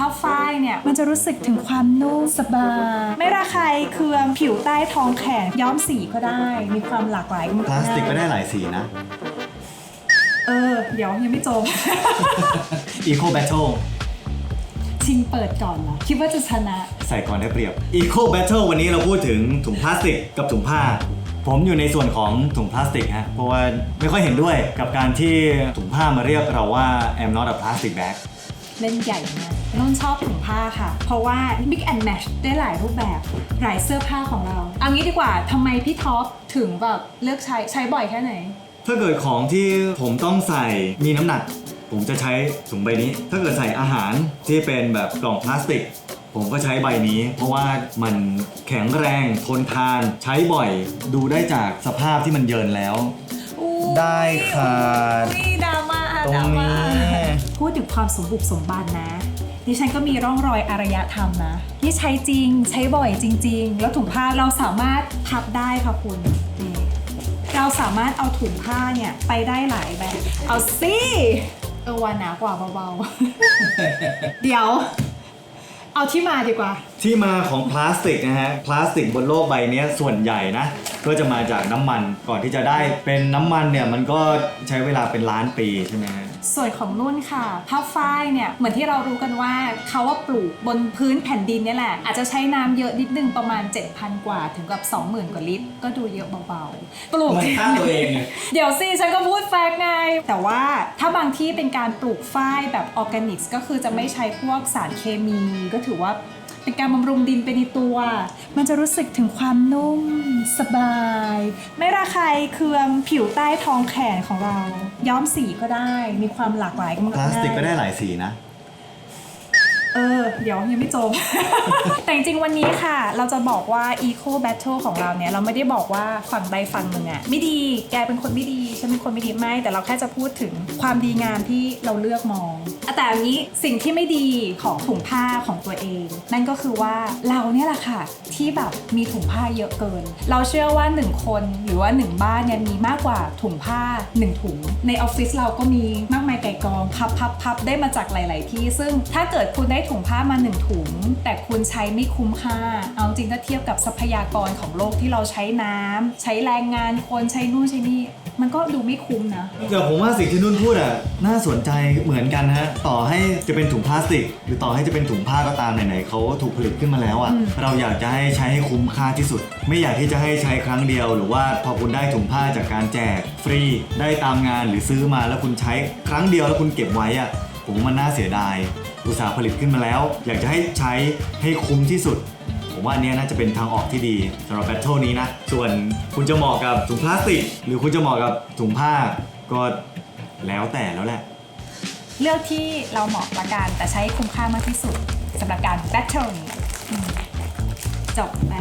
ผ้าฝ้ายเนี่ย มันจะรู้สึกถึงความนุ่มสบาย ไม่ระคายเคืองผิวใต้ท้องแขนย้อมสีก็ได้ มีความหลากหลายพลาสติกก็ได้หลายสีนะ เออ เดี๋ยวยังไม่จบ Eco Battle ชิงเปิดก่อนเหรอคิดว่าจะชนะ ใส่ก่อนได้เปรียบ Eco Battle วันนี้เราพูดถึงถุงพลาสติกกับถุงผ้า ผมอยู่ในส่วนของถุงพลาสติกฮะ เพราะว่าไม่ค่อยเห็นด้วยกับการที่ถุงผ้ามาเรียกเราว่า I'm not a plastic bag เล่นใหญ่มากนุ่นชอบถุงผ้าค่ะ เพราะว่า mix and match ได้หลายรูปแบบ หลายเสื้อผ้าของเรา เอางี้ดีกว่าทำไมพี่ท็อปถึงแบบเลือกใช้ใช้บ่อยแค่ไหน ถ้าเกิดของที่ผมต้องใส่มีน้ำหนัก ผมจะใช้ถุงใบนี้ ถ้าเกิดใส่อาหารที่เป็นแบบกล่องพลาสติก ผมก็ใช้ใบนี้ เพราะว่ามันแข็งแรงทนทานใช้บ่อยดูได้จากสภาพที่มันเยินแล้ว ได้ขาดอุ๊ยดราม่ ดถึงความสมบุกสมบันนะ ดิฉันก็มีร่องรอยอารยธรรมนะนี่ใช้จริงใช้บ่อยจริง ๆ แล้วถุงผ้าเราสามารถพับได้ค่ะคุณนี่เราสามารถเอาถุงผ้าเนี่ยไปได้หลายแบบ เอาสิเออวาหนากว่าเบาๆ เดี๋ยว เอาที่มาดีกว่า ที่มาของพลาสติกนะฮะ พลาสติกบนโลกใบเนี้ยส่วนใหญ่นะ ก็จะมาจากน้ำมัน ก่อนที่จะได้เป็นน้ำมันเนี่ยมันก็ใช้เวลาเป็นล้านปีใช่ไหมฮะ ส่วนของนุ่นค่ะผ้าฝ้ายเนี่ยเหมือนที่เรารู้กันว่าเขาว่าปลูกบนพื้นแผ่นดินเนี่ยแหละ อาจจะใช้น้ำเยอะนิดนึงประมาณ 7,000 กว่าถึงกับ 20,000 กว่าลิตร ก็ดูเยอะเบาๆ ปลูกมันฆ่าตัวเองไง เดี๋ยวสิฉันก็พูดแฟกต์ไง แต่ว่าถ้าบางที่เป็นการปลูกฝ้ายแบบออร์แกนิกส์ก็คือจะไม่ใช้พวกสารเคมีก็ถือว่า เป็นการบำรุงดินไปในตัว มันจะรู้สึกถึงความนุ่ม สบาย ไม่ระคายเคืองผิวใต้ท้องแขนของเรา ย้อมสีก็ได้มีความหลากหลายพลาสติกก็ได้หลายสีนะ เออเดี๋ยวยังไม่จบ แต่จริงๆวันนี้ค่ะ เราจะบอกว่า Eco Battle ของเราเนี่ย เราไม่ได้บอกว่าฝั่งใดฝั่งหนึ่งอะไม่ดีแกเป็นคนไม่ดีฉันเป็นคนไม่ดีไม่ แต่เราแค่จะพูดถึงความดีงามที่เราเลือกมองอะแต่อันนี้สิ่งที่ไม่ดีของถุงผ้าของตัวเอง นั่นก็คือว่าเราเนี่ยแหละค่ะ ที่แบบมีถุงผ้าเยอะเกิน เราเชื่อว่า1คนหรือว่า1บ้านเนี่ยมีมากกว่าถุงผ้า1ถุง ในออฟฟิศเราก็มีมากมายไก่กองพับพับพับได้มาจากหลาย ๆ ที่ ซึ่งถ้าเกิดคุณได้ถุงผ้ามา1ถุง แต่คุณใช้ไม่คุ้มค่า เอาจริงถ้าเทียบกับทรัพยากรของโลกที่เราใช้น้ำใช้แรงงานคนใช้นู่นใช้นี่มันก็ดูไม่คุ้มนะ แต่ผมว่าสิ่งที่นุ่นพูดอะน่าสนใจเหมือนกันฮะ ต่อให้จะเป็นถุงพลาสติก หรือต่อให้จะเป็นถุงผ้าก็ตามไหนๆเขาถูกผลิตขึ้นมาแล้วอะอืมเราอยากจะให้ใช้ให้คุ้มค่าที่สุด ไม่อยากที่จะให้ใช้ครั้งเดียว หรือว่าพอคุณได้ถุงผ้าจากการแจก ฟรีได้ตามงานหรือซื้อมาแล้วคุณใช้ครั้งเดียวแล้วคุณเก็บไว้อะผมว่ามันน่าเสียดาย อุตสาห์ผลิตขึ้นมาแล้ว อยากจะให้ใช้ให้คุ้มที่สุด ผมว่าอันเนี้ยน่าจะเป็นทางออกที่ดีสำหรับแบทเทิลนี้นะ ส่วนคุณจะเหมาะกับถุงพลาสติก หรือคุณจะเหมาะกับถุงผ้าก็แล้วแต่แล้วแหละ เลือกที่เราเหมาะละกันแต่ใช้คุ้มค่ามากที่สุดสำหรับการแบทเทิลนี้อืมจบไป